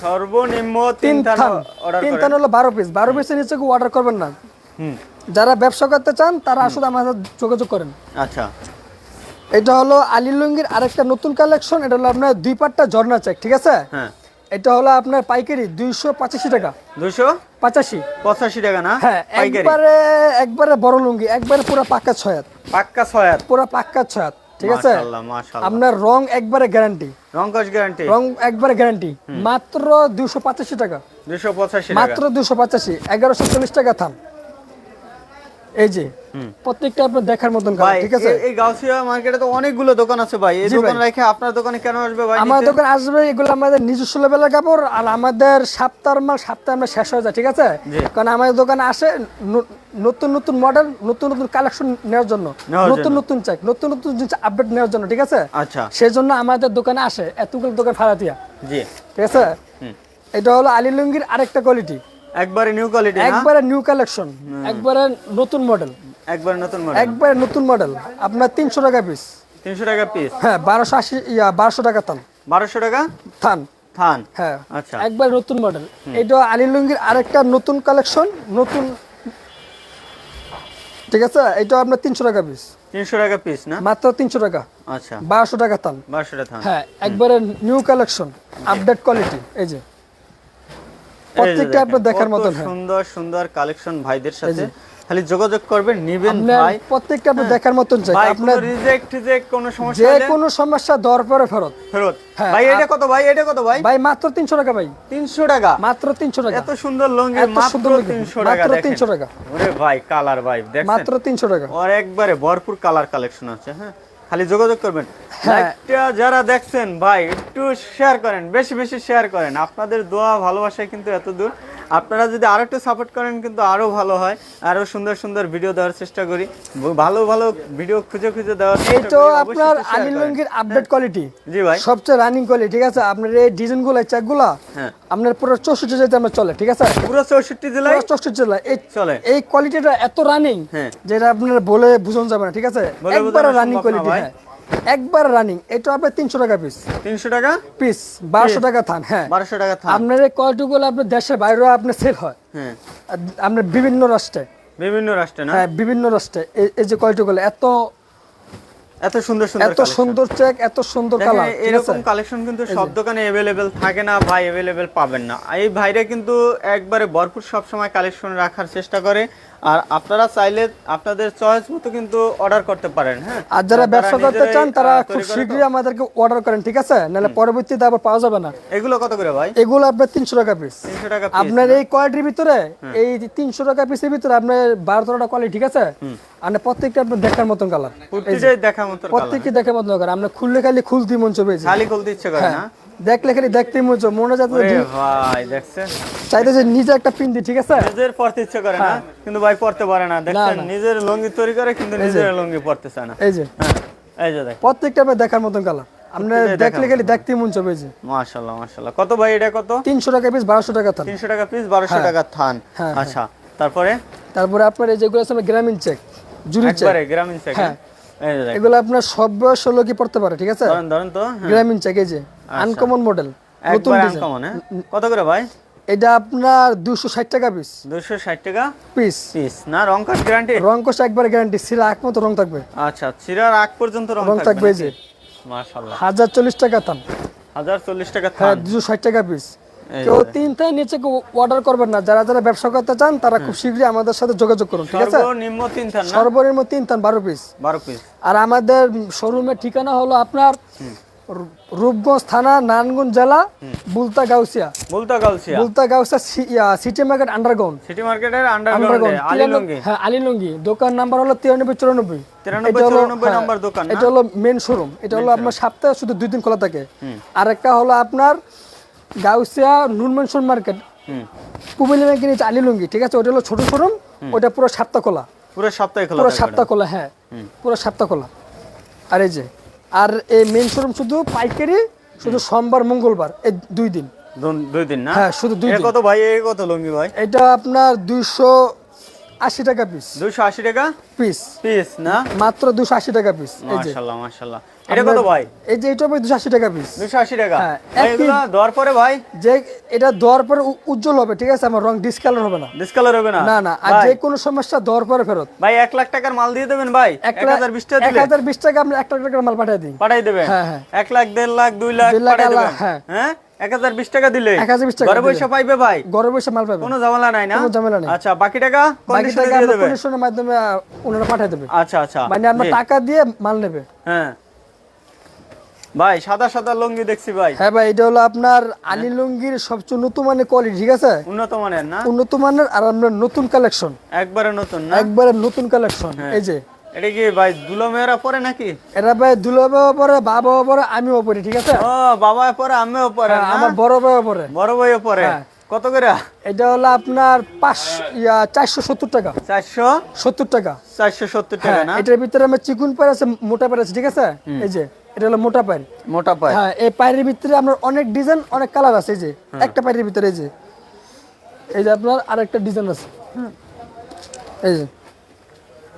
Speaker 1: সর্বনিম্ন
Speaker 2: তিন
Speaker 1: 3 থান
Speaker 2: তিন থান হলো বারো পিস বারো পিসের নিচে অর্ডার করবেন না।
Speaker 1: হুম।
Speaker 2: যারা ব্যবসা করতে চান তারা আসলে আমাদের যোগাযোগ করেন।
Speaker 1: আচ্ছা।
Speaker 2: এটা হলো আলী লুঙ্গির আরেকটা নতুন কালেকশন এটা হলো আপনার দুই পাটটা ঝর্ণা চেক ঠিক আছে?
Speaker 1: হ্যাঁ।
Speaker 2: এটা হলো আপনার পাইকারি দুইশো পঁচাশি টাকা।
Speaker 1: 285
Speaker 2: পঁচাশি।
Speaker 1: পঁচাশি টাকা না?
Speaker 2: হ্যাঁ একবারে একবারে বড় লুঙ্গি একবারে পুরো পাক্কা ছয়াত।
Speaker 1: পাক্কা ছয়াত?
Speaker 2: পুরো পাক্কা ছয়াত ঠিক আছে? আপনার রং একবারে গ্যারান্টি
Speaker 1: রংকশ গ্যারান্টি
Speaker 2: রং একবারে গ্যারান্টি মাত্র দুশো পঁচাশি টাকা।
Speaker 1: 285 টাকা।
Speaker 2: মাত্র দুশো পঁচাশি এগারোশো চল্লিশ টাকা থাম এই যে প্রত্যেকটা আপনার দেখার মতন ঠিক আছে?
Speaker 1: এই- গাউসিয়া মার্কেটে তো অনেকগুলো দোকান আছে ভাই। এই দোকান রেখে আপনার দোকানে কেন আসবে ভাই
Speaker 2: আমার দোকান আসবে এগুলো আমাদের নিজস্ব লেভেলের কাপড় আর আমাদের সপ্তাহ মাল সপ্তাহে আমরা শেষ হয়ে যায় ঠিক আছে? কারণ আমাদের দোকানে আসে নতুন নতুন মডেল নতুন নতুন কালেকশন নেওয়ার জন্য। নতুন নতুন চেক নতুন নতুন জিনিস আপডেট নেওয়ার জন্য ঠিক আছে?
Speaker 1: আচ্ছা।
Speaker 2: সেই জন্য আমাদের দোকানে আসে এতগুলো দোকান ফালাতিয়া।
Speaker 1: জি।
Speaker 2: ঠিক আছে? এটা হলো আলী লুঙ্গির আরেকটা কোয়ালিটি
Speaker 1: একবারে নিউ কোয়ালিটি
Speaker 2: একবারে নিউ কালেকশন একবারে নতুন মডেল
Speaker 1: একবারে নতুন মডেল
Speaker 2: একবারে নতুন মডেল আপনার তিনশো টাকা পিস
Speaker 1: 300 টাকা পিস
Speaker 2: হ্যাঁ বারোশো আশি ইয়া বারোশো টাকা থান।
Speaker 1: 1200 টাকা?
Speaker 2: থান।
Speaker 1: থান?
Speaker 2: হ্যাঁ
Speaker 1: আচ্ছা।
Speaker 2: একবার নতুন মডেল এটা আলী লুঙ্গির আরেকটা নতুন কালেকশন নতুন ঠিক আছে? এটা আপনার তিনশো টাকা পিস
Speaker 1: 300 টাকা পিস না?
Speaker 2: মাত্র তিনশো টাকা।
Speaker 1: আচ্ছা।
Speaker 2: বারোশো টাকা থান।
Speaker 1: 1200 টাকা থান।
Speaker 2: হ্যাঁ একবারে নিউ কালেকশন আপডেট কোয়ালিটি
Speaker 1: এই যে।
Speaker 2: প্রত্যেকটা আপনার দেখার হ্যাঁ।
Speaker 1: সুন্দর সুন্দর কালেকশন ভাইদের সাথে। খালি যোগাযোগ করবেন নিবেন ভাই।
Speaker 2: প্রত্যেকটা আপনার দেখার মতন চাই। আপনার
Speaker 1: রিজেক্ট রিজেক্ট কোনো সমস্যা
Speaker 2: যে কোনো সমস্যা দর পরে ফেরত।
Speaker 1: ফেরত।
Speaker 2: হ্যাঁ,
Speaker 1: ভাই এটা কত ভাই? এটা কত ভাই?
Speaker 2: ভাই মাত্র তিনশো টাকা ভাই।
Speaker 1: 300 টাকা?
Speaker 2: মাত্র তিনশো টাকা।
Speaker 1: এত সুন্দর লঙ্গি মাত্র 300 টাকা
Speaker 2: মাত্র 300 টাকা।
Speaker 1: ওরে ভাই কালার ভাই দেখেন
Speaker 2: মাত্র তিনশো টাকা।
Speaker 1: ওর একবারে ভরপুর কালার কালেকশন আছে হ্যাঁ। খালি যোগাযোগ করবেন।
Speaker 2: হ্যাঁ।
Speaker 1: লাইভটা যারা দেখছেন ভাই একটু শেয়ার করেন বেশি বেশি শেয়ার করেন। আপনাদের দোয়া ভালোবাসায় কিন্তু এত দূর। আপনারা যদি আরও একটু সাপোর্ট করেন কিন্তু আরও ভালো হয়। আরও সুন্দর সুন্দর ভিডিও দেওয়ার চেষ্টা করি। ভালো ভালো ভিডিও খুঁজে খুঁজে দেওয়ার করি। অবশ্যই
Speaker 2: আপনার
Speaker 1: করেন।
Speaker 2: লুঙ্গির আপডেট কোয়ালিটি
Speaker 1: জি ভাই।
Speaker 2: সবচেয়ে রানিং কোয়ালিটি ঠিক আছে? আপনার এই ডিজাইনগুলো চেকগুলা
Speaker 1: হ্যাঁ।
Speaker 2: আপনার পুরো চৌষট্টি যেতে আমরা চলে ঠিক আছে?
Speaker 1: পুরো চৌষট্টি জেলায়?
Speaker 2: চৌষট্টি জেলা এই
Speaker 1: চলে।
Speaker 2: এই কোয়ালিটিটা এত রানিং
Speaker 1: হ্যাঁ।
Speaker 2: যেটা আপনার বলে বুঝানো যাবে না ঠিক আছে? একবারে রানিং কোয়ালিটি। হ্যাঁ একবার রানিং এটা আপনার তিনশো টাকা পিস
Speaker 1: তিনশো টাকা?
Speaker 2: পিস বারোশো টাকা থান হ্যাঁ।
Speaker 1: বারোশো টাকা থাম
Speaker 2: আপনার এই কোয়ালিটি গুলো আপনার দেশের বাইরেও আপনার সেল হয়।
Speaker 1: হ্যাঁ।
Speaker 2: আপনার বিভিন্ন রাষ্ট্রে।
Speaker 1: বিভিন্ন রাষ্ট্রে না?
Speaker 2: হ্যাঁ বিভিন্ন রাষ্ট্রে। এই- যে কোয়ালিটি গুলো এত
Speaker 1: এত সুন্দর সুন্দর
Speaker 2: এত সুন্দর চেক এত সুন্দর কালার
Speaker 1: এরকম কালেকশন কিন্তু সব দোকানে অ্যাভেলেবেল থাকে না ভাই অ্যাভেলেবেল পাবেন না। এই ভাইরা কিন্তু একবারে ভরপুর সব সময় কালেকশন রাখার চেষ্টা করে। আর আপনারা চাইলে আপনাদের চয়েস মতো কিন্তু অর্ডার করতে পারেন হ্যাঁ?
Speaker 2: আর যারা ব্যবসা করতে চান তারা খুব শীঘ্রই আমাদেরকে অর্ডার করেন ঠিক আছে? নাহলে পরবর্তীতে আবার পাওয়া যাবে না।
Speaker 1: এগুলো কত করে ভাই?
Speaker 2: এগুলো আপনার তিনশো টাকা পিস
Speaker 1: তিনশো টাকা
Speaker 2: আপনার
Speaker 1: না?
Speaker 2: এই কোয়ালিটির ভিতরে এই তিনশো টাকা পিসের ভিতরে আপনার বারো তেরোটা কোয়ালিটি ঠিক আছে? আর প্রত্যেকটা আপনার দেখার মতন কালার
Speaker 1: প্রতিটাই দেখা মতো
Speaker 2: প্রত্যেককে দেখার মতন কালার আমরা খুললে খালি খুলতে মন চবে
Speaker 1: খালি খুলতে ইচ্ছে করে না?
Speaker 2: দেখলে খালি দেখতে মন মনে
Speaker 1: ওরে ভাই দেখছেন?
Speaker 2: চাইতে যে নিজে একটা পিন ঠিক আছে?
Speaker 1: নিজের পড়তে ইচ্ছে করে না কিন্তু ভাই পড়তে পারে না দেখছেন?
Speaker 2: হ্যাঁ।
Speaker 1: নিজের লুঙ্গি তৈরি করে কিন্তু নিজের লুঙ্গি পড়তে চায় না।
Speaker 2: এই যে।
Speaker 1: হ্যাঁ এই যে দেখ
Speaker 2: প্রত্যেকটা দেখার মতন কালার দেখলে খালি দেখতে মন চবে যে।
Speaker 1: মাশাআল্লাহ মাশাআল্লাহ। কত ভাই এটা কত?
Speaker 2: তিনশো টাকা পিস বারোশো টাকা থান।
Speaker 1: তিনশো টাকা পিস বারোশো টাকা থান।
Speaker 2: হ্যাঁ,
Speaker 1: আচ্ছা তারপরে?
Speaker 2: তারপরে আপনার এই যেগুলো আছে গ্রামীণ চেক জুরি চেক
Speaker 1: একবারে গ্রামীণ চেক
Speaker 2: হ্যাঁ। এগুলো আপনার সব বয়স লোকই পড়তে পারে ঠিক আছে?
Speaker 1: ধরেন ধরেন তো হ্যাঁ,
Speaker 2: গ্রামীণ চেক এই যে। আনকমন মডেল নতুন
Speaker 1: আনকমন হ্যাঁ? কত করে ভাই?
Speaker 2: এটা আপনার দুশো ষাট টাকা পিস
Speaker 1: দুশো ষাট টাকা
Speaker 2: পিস
Speaker 1: পিস না রং কাঠ গ্যারান্টি
Speaker 2: রং কোষ একবার গ্যারান্টি সিরা এক মতো রং থাকবে।
Speaker 1: আচ্ছা চিরার আগ পর্যন্ত রং
Speaker 2: থাকবে যে।
Speaker 1: মাশাআল্লাহ।
Speaker 2: হাজার চল্লিশ টাকা থান
Speaker 1: হাজার চল্লিশ টাকা
Speaker 2: হ্যাঁ
Speaker 1: থান।
Speaker 2: দুশো ষাট টাকা পিস কেউ
Speaker 1: যে।
Speaker 2: তিন থেকে নিচে অর্ডার করবেন না। যারা যারা ব্যবসা করতে চান তারা খুব শীঘ্রই আমাদের সাথে যোগাযোগ করুন ঠিক আছে?
Speaker 1: সর্বনিম্ন তিন থান না?
Speaker 2: সর্বনিম্ন তিন থান বারো পিস
Speaker 1: বারো পিস
Speaker 2: আর আমাদের শোরুমের ঠিকানা হলো আপনার রূপগঞ্জ থানা নারায়ণগঞ্জ জেলা বুলতা গাউসিয়া
Speaker 1: বলতা Galsia
Speaker 2: Bulta Gausia city market underground
Speaker 1: city মার্কেটের আন্ডারগ্রাউন্ড আলিলঙ্গি।
Speaker 2: হ্যাঁ আলিলঙ্গি। দোকান নাম্বার হলো তিরানব্বই চুরানব্বই।
Speaker 1: 93 94 নাম্বার
Speaker 2: এটা হলো মেন শোরুম এটা হলো আপনার সপ্তাহে শুধু দুই দিন খোলা থাকে। আর একটা হলো আপনার Gausia noon mansion market. Comilla ব্যাংকের নিচে আলিলঙ্গি ঠিক আছে? ওটা হলো ছোট শোরুম ওটা পুরো সপ্তাহ খোলা।
Speaker 1: পুরো সপ্তাহে খোলা
Speaker 2: পুরো সপ্তাহ খোলা হ্যাঁ। পুরো সপ্তাহ খোলা। আর এই যে আর এই মেন শোরুম শুধু পাইকারি শুধু সোমবার মঙ্গলবার এই দুই দিন।
Speaker 1: দুই দিন না?
Speaker 2: হ্যাঁ শুধু দুই দিন।
Speaker 1: কত ভাই? এই কত লুঙ্গি ভাই?
Speaker 2: এটা আপনার দুইশো আশি টাকা পিস
Speaker 1: দুইশো আশি টাকা?
Speaker 2: পিস
Speaker 1: পিস না?
Speaker 2: মাত্র দুশো আশি টাকা পিস
Speaker 1: মাশাল্লাহ মাশাল্লাহ। এটা কত ভাই?
Speaker 2: এই যে এটা দুশো আশি টাকা পিস হ্যাঁ,
Speaker 1: ভাই,
Speaker 2: এক
Speaker 1: পরে ভাই?
Speaker 2: যে এটা দেওয়ার পরে উজ্জ্বল হবে ঠিক আছে? আমার রং ডিসকালার হবে না।
Speaker 1: ডিসকালার হবে না?
Speaker 2: না না আর যে কোনো সমস্যা দেওয়ার পরে ফেরত।
Speaker 1: ভাই এক লাখ টাকার মাল দিয়ে দেবেন ভাই? টাকা দিলে?
Speaker 2: হাজার বিশ টাকা আমরা এক লাখ টাকার মাল পাঠিয়ে দিই
Speaker 1: পাঠাই দেবেন?
Speaker 2: হ্যাঁ, হ্যাঁ।
Speaker 1: এক লাখ দেড় লাখ দুই লাখ
Speaker 2: দুই লাখ,
Speaker 1: পাঠাই
Speaker 2: আড়াই লাখ,
Speaker 1: দেবেন।
Speaker 2: হ্যাঁ।
Speaker 1: হ্যাঁ? এক হাজার বিশ টাকা দিলে?
Speaker 2: 1020 টাকা
Speaker 1: ঘরে
Speaker 2: দিলে।
Speaker 1: পয়সা পাইবে ভাই?
Speaker 2: ঘরে বসে মাল
Speaker 1: কোনো ঝামেলা নাই না?
Speaker 2: কোনো ঝামেলা নেই।
Speaker 1: আচ্ছা বাকি টাকা কন্ডিশনে দিয়ে দেবে
Speaker 2: কন্ডিশনের মাধ্যমে ওনারা পাঠিয়ে দেবে।
Speaker 1: আচ্ছা আচ্ছা।
Speaker 2: মানে আমরা টাকা দিয়ে মাল নেবে।
Speaker 1: হ্যাঁ। ভাই সাদা সাদা লুঙ্গি দেখছি ভাই।
Speaker 2: হ্যাঁ ভাই এটা হলো আপনার আলী লুঙ্গির সবচেয়ে উন্নত মানের কোয়ালিটি ঠিক আছে?
Speaker 1: উন্নত মানের না?
Speaker 2: উন্নত মানের আর আমরা নতুন কালেকশন
Speaker 1: একবারে নতুন না?
Speaker 2: একবারে নতুন কালেকশন
Speaker 1: হ্যাঁ।
Speaker 2: এই যে।
Speaker 1: এটা কি ভাই দুলো মেয়েরা পরে নাকি?
Speaker 2: এটা ভাই দুলো বাবা পরে বাবা পরে আমিও পরে ঠিক আছে?
Speaker 1: ও বাবা পরে আমিও পরে
Speaker 2: হ্যাঁ, আমার বড় ভাইও পরে।
Speaker 1: বড় ভাইও পরে?
Speaker 2: হ্যাঁ।
Speaker 1: কত করে?
Speaker 2: এটা হলো আপনার পাঁচ চারশো সত্তর টাকা।
Speaker 1: চারশো
Speaker 2: সত্তর টাকা।
Speaker 1: চারশো সত্তর টাকা
Speaker 2: হ্যাঁ
Speaker 1: না?
Speaker 2: এটার ভিতরে আমার চিকুন পায়ের আছে মোটা পায়ের আছে ঠিক আছে? এই যে এটা হলো মোটা পায়ের।
Speaker 1: মোটা পায়
Speaker 2: হ্যাঁ এই পায়ের ভিতরে আপনার অনেক ডিজাইন অনেক কালার আছে এই যে। একটা পায়ের ভিতরে এই যে। এই যে আপনার আরেকটা ডিজাইন আছে। এই যে।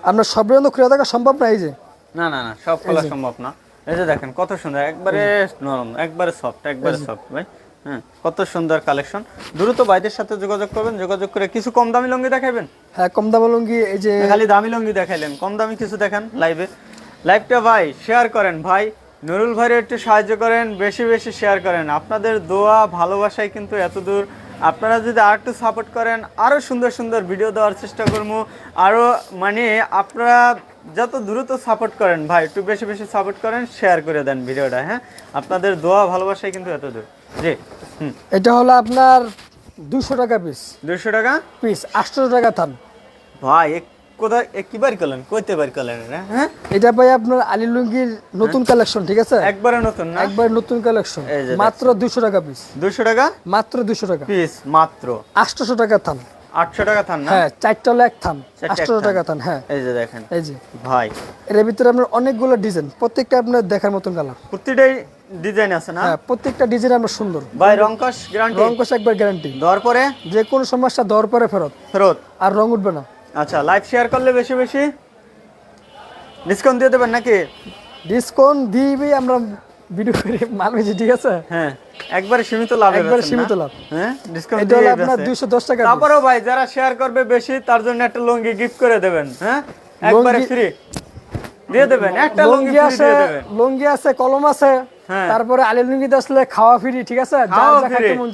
Speaker 2: আপনার সব পর্যন্ত খুলে থাকা সম্ভব না এই যে।
Speaker 1: না না না সব খোলা সম্ভব না। এই যে দেখেন কত সুন্দর একবারে নরম একবারে সফট একবারে সফট ভাই। হ্যাঁ কত সুন্দর কালেকশন। দ্রুত ভাইদের সাথে যোগাযোগ করবেন যোগাযোগ করে কিছু কম দামি লুঙ্গি দেখাবেন?
Speaker 2: হ্যাঁ কম দামি লুঙ্গি এই যে
Speaker 1: খালি দামি লুঙ্গি দেখাইলেন কম দামি কিছু দেখান লাইভে লাইভটা ভাই শেয়ার করেন ভাই। নুরুল ভাইয়ের একটু সাহায্য করেন বেশি বেশি শেয়ার করেন। আপনাদের দোয়া ভালোবাসায় কিন্তু এত দূর। আপনারা যদি আর একটু সাপোর্ট করেন আরও সুন্দর সুন্দর ভিডিও দেওয়ার চেষ্টা করব। আরও মানে আপনারা যত দ্রুত সাপোর্ট করেন ভাই একটু বেশি বেশি সাপোর্ট করেন শেয়ার করে দেন ভিডিওটা হ্যাঁ? আপনাদের দোয়া ভালোবাসায় কিন্তু এত দূর। জি।
Speaker 2: এটা হলো আপনার দুশো টাকা পিস
Speaker 1: দুশো টাকা?
Speaker 2: পিস আটশো টাকা থান।
Speaker 1: ভাই কোথায় বার হ্যাঁ?
Speaker 2: এটা আপনার লুঙ্গির নতুন হ্যাঁ। কালেকশন ঠিক আছে?
Speaker 1: একবারে নতুন
Speaker 2: নতুন কালেকশন মাত্র টাকা পিস
Speaker 1: টাকা?
Speaker 2: মাত্র টাকা।
Speaker 1: পিস মাত্র।
Speaker 2: টাকা থাম
Speaker 1: 800 টাকা থান না?
Speaker 2: হ্যাঁ থান।
Speaker 1: 800
Speaker 2: টাকা থান হ্যাঁ।
Speaker 1: এই যে দেখেন।
Speaker 2: এই যে।
Speaker 1: ভাই।
Speaker 2: এর ভিতরে আপনার অনেকগুলো ডিজাইন প্রত্যেকটা আপনার দেখার মতন কালার।
Speaker 1: ডিজাইন আছে না?
Speaker 2: হ্যাঁ প্রত্যেকটা ডিজাইন আমরা সুন্দর।
Speaker 1: ভাই রংকশ গ্যারান্টি
Speaker 2: রংকশ একবার গ্যারান্টি
Speaker 1: দর পরে?
Speaker 2: যে সমস্যা দর পরে ফেরত।
Speaker 1: ফেরত?
Speaker 2: আর রং উঠবে না।
Speaker 1: আচ্ছা লাইভ শেয়ার করলে বেশি বেশি? ডিসকাউন্ট দিয়ে দেবেন নাকি?
Speaker 2: ডিসকাউন্ট দিবি আমরা ভিডিও করে। মাল ঠিক আছে?
Speaker 1: হ্যাঁ। একবারে সীমিত লাভ
Speaker 2: একবারে সীমিত লাভ।
Speaker 1: হ্যাঁ? ডিসকাউন্ট
Speaker 2: এটা হলো আপনার দুইশো দশ টাকা
Speaker 1: তারপরেও ভাই যারা শেয়ার করবে বেশি তার জন্য একটা লুঙ্গি গিফট করে দেবেন হ্যাঁ? একবারে ফ্রি দিয়ে দেবেন একটা লুঙ্গি
Speaker 2: লুঙ্গি আছে লুঙ্গি আছে কলম আছে
Speaker 1: হ্যাঁ।
Speaker 2: তারপরে আলী লুঙ্গিতে আসলে খাওয়া ফ্রি ঠিক আছে? মন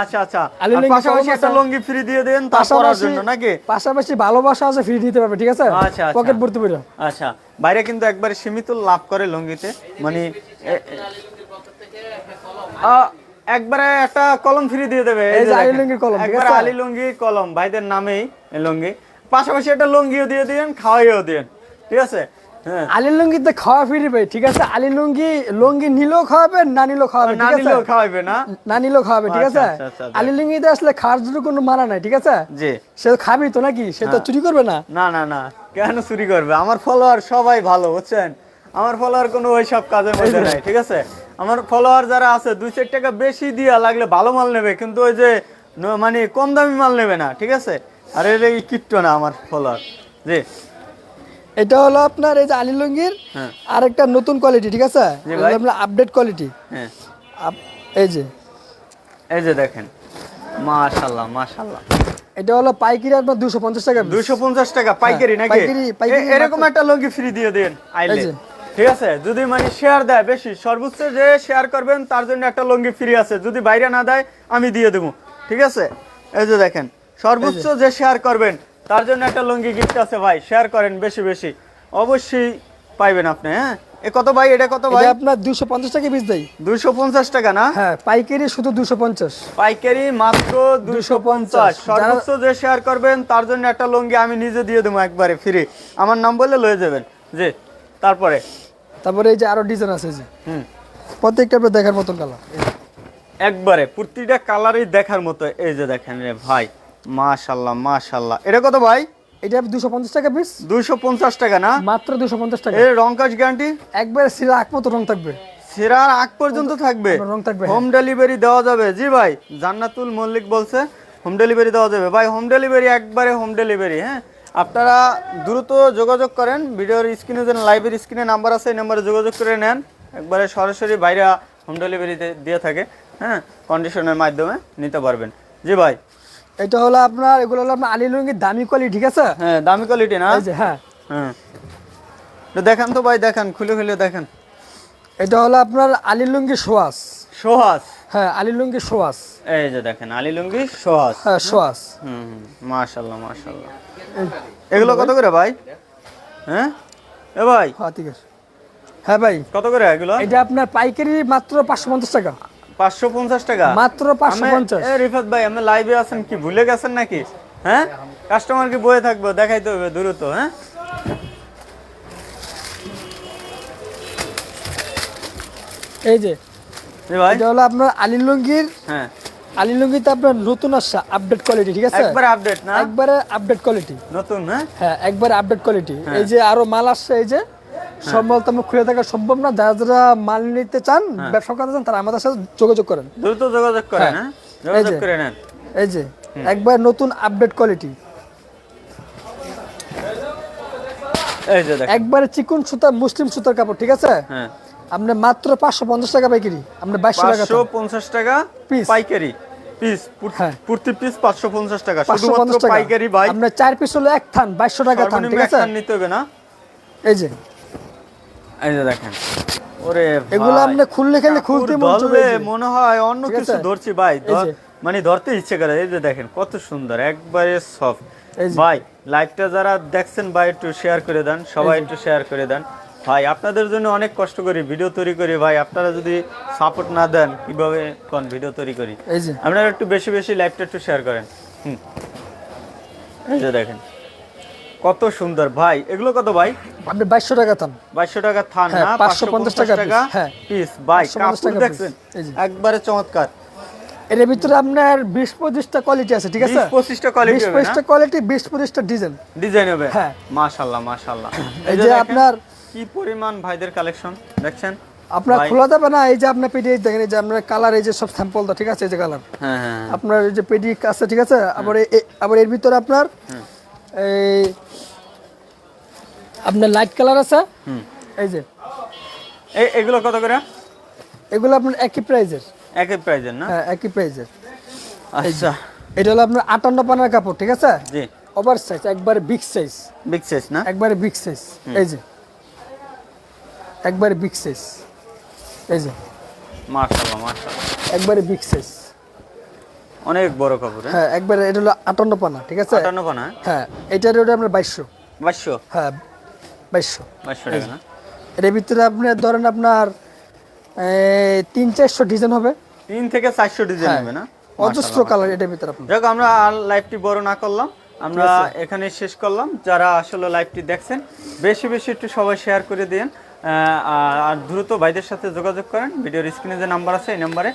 Speaker 1: আচ্ছা আচ্ছা।
Speaker 2: লুঙ্গি
Speaker 1: পাশাপাশি একটা লুঙ্গি ফ্রি দিয়ে দেন তার জন্য নাকি?
Speaker 2: পাশাপাশি ভালোবাসা আছে ফ্রি দিতে পারবে ঠিক আছে?
Speaker 1: আচ্ছা, আচ্ছা।
Speaker 2: পকেট ভর্তি করে।
Speaker 1: আচ্ছা। বাইরে কিন্তু একবারে সীমিত লাভ করে লুঙ্গিতে। মানে একবারে একটা কলম ফ্রি দিয়ে দেবে।
Speaker 2: এই যে আলী লুঙ্গির কলম,
Speaker 1: একবারে? আলী লুঙ্গি কলম ভাইদের নামেই লুঙ্গি। পাশাপাশি একটা লুঙ্গিও দিয়ে দিন খাওয়াইও দিন ঠিক আছে? হ্যাঁ।
Speaker 2: আলী লুঙ্গিতে খাওয়া ফ্রি ভাই ঠিক আছে? আলী লুঙ্গি লুঙ্গি নিলেও খাওয়াবে না নিলেও খাওয়াবে
Speaker 1: না নিলেও খাওয়াইবে না।
Speaker 2: না নিলেও খাওয়াবে ঠিক
Speaker 1: আচ্ছা,
Speaker 2: আছে?
Speaker 1: আচ্ছা, আচ্ছা।
Speaker 2: আলী লুঙ্গিতে আসলে খাওয়ার জন্য কোনো মানা নাই ঠিক আছে?
Speaker 1: জি।
Speaker 2: সে তো খাবি তো নাকি? সে তো চুরি করবে না?
Speaker 1: না না না। কেন চুরি করবে? আমার ফলোয়ার সবাই ভালো বুঝছেন? আমার ফলোয়ার কোনো ওই সব কাজের মধ্যে নাই ঠিক আছে? আমার ফলোয়ার যারা আছে দুই চার টাকা বেশি দিয়া লাগলে ভালো মাল নেবে কিন্তু ওই যে মানে কম দামি মাল নেবে না ঠিক আছে? আর এটা কিট্টো না আমার ফলোয়ার জি।
Speaker 2: এটা হলো আপনার এই যে আলী লুঙ্গির
Speaker 1: হ্যাঁ।
Speaker 2: আরেকটা নতুন কোয়ালিটি ঠিক আছে? আপডেট কোয়ালিটি
Speaker 1: হ্যাঁ।
Speaker 2: এই যে।
Speaker 1: এই যে দেখেন মাশাল্লাহ মাশাল্লাহ
Speaker 2: এটা হলো পাইকারি আপনার দুশো পঞ্চাশ টাকা piece।
Speaker 1: দুইশো পঞ্চাশ টাকা পাইকারি নাকি?
Speaker 2: পাইকারি-
Speaker 1: এরকম একটা লুঙ্গি ফ্রি দিয়ে দেন আইলে। ঠিক আছে? যদি মানে শেয়ার দেয় বেশি সর্বোচ্চ যে শেয়ার করবেন তার জন্য একটা লুঙ্গি ফ্রি আছে। যদি বাইরে না দেয় আমি দিয়ে দেবো। ঠিক আছে? এই যে দেখেন সর্বোচ্চ যে। শেয়ার করবেন তার জন্য একটা লুঙ্গি গিফট আছে ভাই। শেয়ার করেন বেশি বেশি। অবশ্যই পাইবেন আপনি হ্যাঁ? এ কত ভাই? এটা কত ভাই?
Speaker 2: আপনার দুশো পঞ্চাশ টাকা পিস দেয়
Speaker 1: দুইশো পঞ্চাশ টাকা না?
Speaker 2: হ্যাঁ পাইকারি শুধু দুশো পঞ্চাশ।
Speaker 1: পাইকারি মাত্র দুইশো পঞ্চাশ।
Speaker 2: 250
Speaker 1: সর্বোচ্চ যে শেয়ার করবেন তার জন্য একটা লুঙ্গি আমি নিজে দিয়ে দেবো একবারে ফ্রি আমার নাম বললে লয়ে যাবেন। জি। তারপরে?
Speaker 2: তারপরে এই যে আরও ডিজাইন আছে যে।
Speaker 1: হুম।
Speaker 2: প্রত্যেকটা আপনার দেখার মতন কালার
Speaker 1: একবারে প্রতিটা কালারই দেখার মতো এই যে দেখেন রে ভাই মাশাল্লাহ মাশাল্লাহ। এটা কত ভাই?
Speaker 2: এটা দুশো পঞ্চাশ টাকা পিস
Speaker 1: দুইশো পঞ্চাশ টাকা না?
Speaker 2: মাত্র দুশো পঞ্চাশ টাকা।
Speaker 1: এর রং কাজ গ্যারান্টি
Speaker 2: একবারে সিরা আক মতো রং থাকবে।
Speaker 1: সেরার আগ পর্যন্ত থাকবে।
Speaker 2: রং থাকবে,
Speaker 1: হোম ডেলিভারি দেওয়া যাবে। জি ভাই জান্নাতুল মল্লিক বলছে হোম ডেলিভারি দেওয়া যাবে। ভাই হোম ডেলিভারি একবারে হোম ডেলিভারি হ্যাঁ? আপনারা দ্রুত যোগাযোগ করেন ভিডিওর স্ক্রিনে যেন লাইভের স্ক্রিনে নাম্বার আছে এই নাম্বারে যোগাযোগ করে নেন। একবারে সরাসরি বাইরে হোম ডেলিভারি দিয়ে থাকে হ্যাঁ? কন্ডিশনের মাধ্যমে নিতে পারবেন। জি ভাই।
Speaker 2: এটা হলো আপনার এগুলো হলো আপনার আলি লুঙ্গির দামি কোয়ালিটি ঠিক আছে?
Speaker 1: হ্যাঁ দামি কোয়ালিটি না?
Speaker 2: হ্যাঁ।
Speaker 1: হ্যাঁ। তো দেখান তো ভাই দেখান খুলে খুলে দেখেন।
Speaker 2: এটা হলো আপনার আলি লুঙ্গি সোয়াস
Speaker 1: সোহাস
Speaker 2: হ্যাঁ আলি লুঙ্গি সোয়াস
Speaker 1: এই যে দেখেন আলী লুঙ্গি সোহাস
Speaker 2: হ্যাঁ সোয়াস
Speaker 1: হুম মাশাল্লাহ মাশাল্লাহ এগুলো কত করে ভাই? হ্যাঁ? এ ভাই।
Speaker 2: হ্যাঁ ঠিক আছে। হ্যাঁ ভাই।
Speaker 1: কত করে এগুলো?
Speaker 2: এটা আপনার পাইকারি মাত্র পাঁচশো পঞ্চাশ টাকা।
Speaker 1: পাঁচশো পঞ্চাশ টাকা?
Speaker 2: মাত্র পাঁচশো পঞ্চাশ।
Speaker 1: রিফাত ভাই আপনি লাইভে আছেন কি? ভুলে গেছেন নাকি? হ্যাঁ? কাস্টমার কি বয়ে থাকব দেখাইতে হবে দ্রুত হ্যাঁ?
Speaker 2: এই যে
Speaker 1: ভাই।
Speaker 2: এটা হলো আপনার আলি লুঙ্গির
Speaker 1: হ্যাঁ।
Speaker 2: আলি লুঙ্গিতে আপনার নতুন আসা আপডেট কোয়ালিটি ঠিক আছে?
Speaker 1: একবার আপডেট না?
Speaker 2: একবারে আপডেট কোয়ালিটি
Speaker 1: নতুন হ্যাঁ
Speaker 2: হ্যাঁ একবারে আপডেট কোয়ালিটি এই যে আরও মাল আসছে এই যে তো খুলে থাকা সম্ভব না। যারা যারা মাল নিতে চান ব্যবসা করতে চান তারা আমাদের সাথে যোগাযোগ করেন।
Speaker 1: দ্রুত যোগাযোগ করেন
Speaker 2: হ্যাঁ।
Speaker 1: হ্যাঁ? যোগাযোগ। করে নেন।
Speaker 2: এই যে একবার নতুন আপডেট কোয়ালিটি
Speaker 1: এই যে
Speaker 2: একবারে চিকুন সুতা মুসলিম সুতার কাপড় ঠিক আছে?
Speaker 1: হ্যাঁ।
Speaker 2: আপনি মাত্র পাঁচশো পঞ্চাশ টাকা পাইকারি। আপনি বাইশশো টাকা
Speaker 1: পঞ্চাশ টাকা
Speaker 2: Piece।
Speaker 1: পাইকারি। পিস
Speaker 2: হ্যাঁ।
Speaker 1: প্রতি পিস পাঁচশো পঞ্চাশ টাকা। শুধুমাত্র পাইকারি ভাই।
Speaker 2: আপনার চার পিস হলো এক থান বাইশশো টাকা থান ঠিক আছে?
Speaker 1: নিতে হবে না?
Speaker 2: এই যে।
Speaker 1: এই যে দেখেন। ওরে
Speaker 2: এগুলো আপনি খুললে খেলে খুলতে মন
Speaker 1: হয় অন্য কিছু ধরছি ভাই। মানে ধরতে ইচ্ছে করে। এই যে দেখেন কত সুন্দর একবারে সফট ভাই লাইভটা যারা দেখছেন ভাই একটু শেয়ার করে দেন। সবাই একটু শেয়ার করে দেন। ভাই আপনাদের জন্য অনেক কষ্ট করি ভিডিও তৈরি করি। ভাই আপনারা যদি সাপোর্ট না দেন কীভাবে কোন ভিডিও তৈরি করি?
Speaker 2: এই যে।
Speaker 1: আপনারা একটু বেশি বেশি লাইভটা একটু শেয়ার করেন। হুম। এই যে দেখেন। কত সুন্দর। ভাই এগুলো কত ভাই?
Speaker 2: আপনি বাইশশো টাকা থান।
Speaker 1: বাইশশো টাকা থান
Speaker 2: হ্যাঁ,
Speaker 1: না?
Speaker 2: 550 টাকা
Speaker 1: টাকা
Speaker 2: হ্যাঁ।
Speaker 1: পিস ভাই কাপড় দেখছেন। একবারে চমৎকার।
Speaker 2: এর ভিতরে আপনার বিশ পঁচিশটা কোয়ালিটি আছে ঠিক আছে?
Speaker 1: বিশ পঁচিশটা কোয়ালিটি
Speaker 2: বিশ
Speaker 1: হবে না?
Speaker 2: পঁচিশটা কোয়ালিটি বিশ পঁচিশটা ডিজাইন
Speaker 1: ডিজাইন হবে?
Speaker 2: হ্যাঁ।
Speaker 1: মাশাল্লাহ মাশাল্লাহ
Speaker 2: এই যে আপনার-
Speaker 1: কি পরিমাণ ভাইদের কালেকশন দেখছেন?
Speaker 2: আপনার খোলা যাবে না এই যে আপনার পেডি দেখেন এই যে আপনার কালার এই যে সব স্যাম্পল ঠিক আছে? এই যে কালার
Speaker 1: হ্যাঁ হ্যাঁ হ্যাঁ।
Speaker 2: আপনার এই যে পেডি আছে ঠিক আছে? আবার এ- এ- আবার এর ভিতরে আপনার এই আপনার লাইট কালার আছে।
Speaker 1: হুম।
Speaker 2: এই যে।
Speaker 1: এই এগুলো কত করে?
Speaker 2: এগুলো আপনার একই প্রাইজের
Speaker 1: একই প্রাইজের না?
Speaker 2: হ্যাঁ একই প্রাইজের
Speaker 1: আচ্ছা।
Speaker 2: এটা হলো আপনার আটান্ন পানার কাপড় ঠিক আছে?
Speaker 1: জি।
Speaker 2: ওভার সাইজ একবারে বিগ সাইজ
Speaker 1: বিগ সাইজ না?
Speaker 2: একবারে বিগ সাইজ এই যে। একবারে বিগ সাইজ এই যে।
Speaker 1: মাশাল্লাহ মাশাল্লাহ
Speaker 2: একবারে বিগ সাইজ
Speaker 1: অনেক বড় কাপড় হ্যাঁ?
Speaker 2: হ্যাঁ একবারে এটা হলো আটান্ন পানা ঠিক আছে?
Speaker 1: আটান্ন পানা
Speaker 2: হ্যাঁ? এটার ওটা আপনার বাইশশো।
Speaker 1: বাইশশো?
Speaker 2: হ্যাঁ বাইশশো।
Speaker 1: বাইশশো টাকা না
Speaker 2: এর ভিতরে আপনি ধরেন আপনার তিন চারশো ডিজাইন হবে।
Speaker 1: তিন থেকে চারশো ডিজাইন
Speaker 2: হ্যাঁ।
Speaker 1: হবে না
Speaker 2: অজস্র কালার এটার ভিতরে আপনার।
Speaker 1: যাক আমরা আর লাইভটি বড় না করলাম। আমরা এখানে শেষ করলাম। যারা আসলে লাইভটি দেখছেন বেশি বেশি একটু সবাই শেয়ার করে দিন আর দ্রুত ভাইদের সাথে যোগাযোগ করেন। ভিডিওর স্ক্রিনে যে নাম্বার আছে এই নাম্বারে।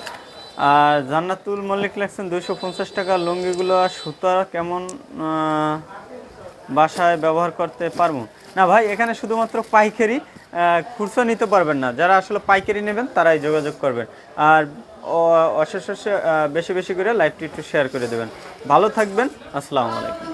Speaker 1: আর জান্নাতুল মল্লিক লেখছেন দুইশো পঞ্চাশ টাকা লুঙ্গিগুলো আর সুতা কেমন বাসায় ব্যবহার করতে পারব? না ভাই এখানে শুধুমাত্র পাইকারি খুচরো নিতে পারবেন না। যারা আসলে পাইকারি নেবেন তারাই যোগাযোগ করবেন। আর অশেষ, বেশি বেশি করে লাইভটি একটু শেয়ার করে দেবেন। ভালো থাকবেন আসসালামু আলাইকুম।